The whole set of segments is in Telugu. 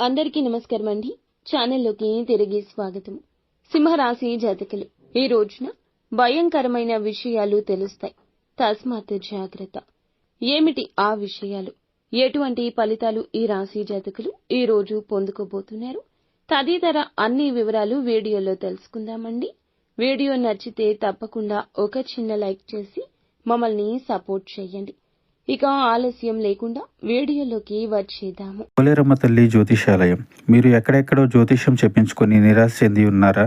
అందరికీ నమస్కారం అండి. ఛానల్లోకి తిరిగి స్వాగతం. సింహరాశి జాతకులు ఈ రోజున భయంకరమైన విషయాలు తెలుస్తాయి. తస్మాత్ జాగ్రత్త. ఏమిటి ఆ విషయాలు? ఎటువంటి ఫలితాలు ఈ రాశి జాతకులు ఈ రోజు పొందుకోబోతున్నారు? తదితర అన్ని వివరాలు వీడియోలో తెలుసుకుందామండి. వీడియో నచ్చితే తప్పకుండా ఒక చిన్న లైక్ చేసి మమ్మల్ని సపోర్ట్ చేయండి. ఇక ఆలస్యం లేకుండా వీడియోలోకి వచ్చేద్దాము. పోలేరమ్మ తల్లి జ్యోతిషాలయం. మీరు ఎక్కడెక్కడో జ్యోతిష్యం చెప్పించుకొని నిరాశ చెంది ఉన్నారా?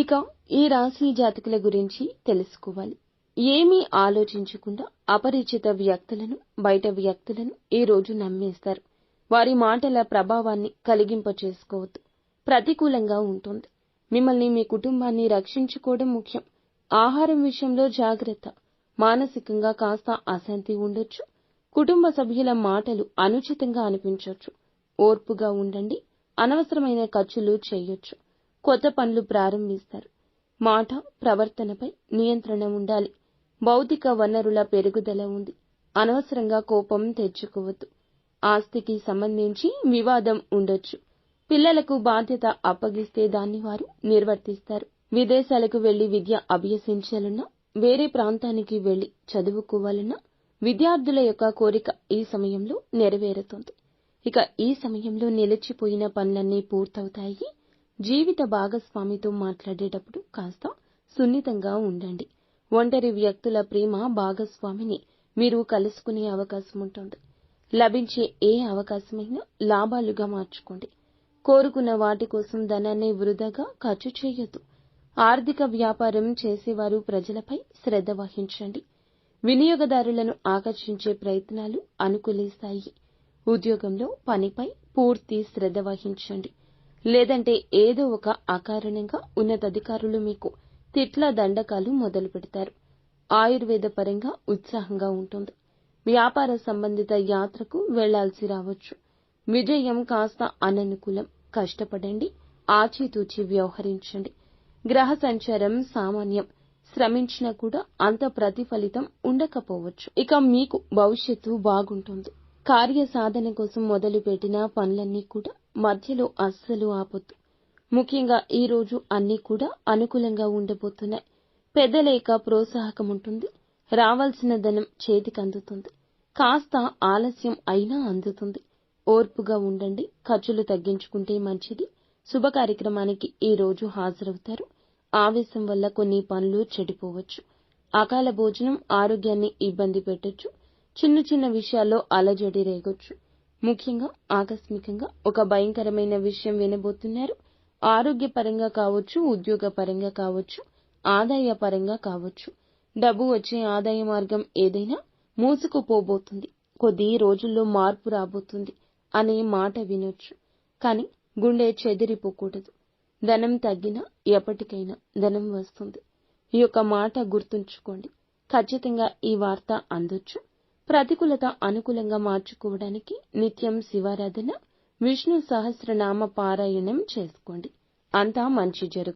ఇక ఈ రాశి జాతకుల గురించి తెలుసుకోవాలి. ఏమీ ఆలోచించకుండా అపరిచిత వ్యక్తులను బయట వ్యక్తులను ఈ రోజు నమ్మేస్తారు. వారి మాటల ప్రభావాన్ని కలిగింపచేసుకోవద్దు. ప్రతికూలంగా ఉంటుంది. మిమ్మల్ని మీ కుటుంబాన్ని రక్షించుకోవడం ముఖ్యం. ఆహారం విషయంలో జాగ్రత్త. మానసికంగా కాస్త అశాంతి ఉండొచ్చు. కుటుంబ సభ్యుల మాటలు అనుచితంగా అనిపించవచ్చు ఓర్పుగా ఉండండి. అనవసరమైన ఖర్చులు చేయొచ్చు. కొత్త పనులు ప్రారంభిస్తారు. మాట ప్రవర్తనపై నియంత్రణ ఉండాలి. భౌతిక వనరుల పెరుగుదల ఉంది. అనవసరంగా కోపం తెచ్చుకోవద్దు. ఆస్తికి సంబంధించి వివాదం ఉండొచ్చు. పిల్లలకు బాధ్యత అప్పగిస్తే దాన్ని వారు నిర్వర్తిస్తారు. విదేశాలకు వెళ్ళి విద్య అభ్యసించాలన్నా వేరే ప్రాంతానికి వెళ్ళి చదువుకోవాలన్నా విద్యార్థుల యొక్క కోరిక ఈ సమయంలో నెరవేరుతుంది. ఇక ఈ సమయంలో నిలిచిపోయిన పనులన్నీ పూర్తవుతాయి. జీవిత భాగస్వామితో మాట్లాడేటప్పుడు కాస్త సున్నితంగా ఉండండి. ఒంటరి వ్యక్తుల ప్రేమ భాగస్వామిని మీరు కలుసుకునే అవకాశం ఉంటుంది. లభించే ఏ అవకాశమైనా లాభాలుగా మార్చుకోండి. కోరుకున్న వాటి కోసం ధనాన్ని వృధాగా ఖర్చు చేయొద్దు. ఆర్థిక వ్యాపారం చేసేవారు ప్రజలపై శ్రద్ధ వహించండి. వినియోగదారులను ఆకర్షించే ప్రయత్నాలు అనుకూలిస్తాయి. ఉద్యోగంలో పనిపై పూర్తి శ్రద్ధ వహించండి. లేదంటే ఏదో ఒక అకారణంగా ఉన్నతాధికారులు మీకు తిట్ల దండకాలు మొదలు పెడతారు. ఆయుర్వేద పరంగా ఉత్సాహంగా ఉంటుంది. వ్యాపార సంబంధిత యాత్రకు వెళ్ళాల్సి రావచ్చు. విజయం కాస్త అననుకూలం. కష్టపడండి. ఆచితూచి వ్యవహరించండి. గ్రహ సంచారం సామాన్యం. శ్రమించినా కూడా అంత ప్రతిఫలితం ఉండకపోవచ్చు. ఇక మీకు భవిష్యత్తు బాగుంటుంది. కార్య సాధన కోసం మొదలుపెట్టిన పనులన్నీ కూడా మధ్యలో అస్సలు ఆపొద్దు. ముఖ్యంగా ఈ రోజు అన్నీ కూడా అనుకూలంగా ఉండబోతున్నాయి. పెద్ద లేక ప్రోత్సాహకం ఉంటుంది రావాల్సిన ధనం చేతికి అందుతుంది. కాస్త ఆలస్యం అయినా అందుతుంది. ఓర్పుగా ఉండండి. ఖర్చులు తగ్గించుకుంటే మంచిది. శుభ కార్యక్రమానికి ఈ రోజు హాజరవుతారు. ఆవేశం వల్ల కొన్ని పనులు చెడిపోవచ్చు. అకాల భోజనం ఆరోగ్యాన్ని ఇబ్బంది పెట్టొచ్చు. చిన్న చిన్న విషయాల్లో అలజడి రేగొచ్చు. ముఖ్యంగా ఆకస్మికంగా ఒక భయంకరమైన విషయం వినబోతున్నారు. ఆరోగ్యపరంగా కావచ్చు ఉద్యోగపరంగా కావచ్చు ఆదాయ పరంగా కావచ్చు. డబ్బు వచ్చే ఆదాయ మార్గం ఏదైనా మూసుకుపోబోతుంది. కొద్ది రోజుల్లో మార్పు రాబోతుంది అనే మాట వినొచ్చు. కానీ గుండె చెదిరిపోకూడదు. ధనం తగ్గినా ఎప్పటికైనా ధనం వస్తుంది. ఈ యొక్క మాట గుర్తుంచుకోండి. ఖచ్చితంగా ఈ వార్త అందొచ్చు. ప్రతికూలత అనుకూలంగా మార్చుకోవడానికి నిత్యం శివారాధన విష్ణు సహస్రనామ పారాయణం చేసుకోండి. అంతా మంచి జరుగు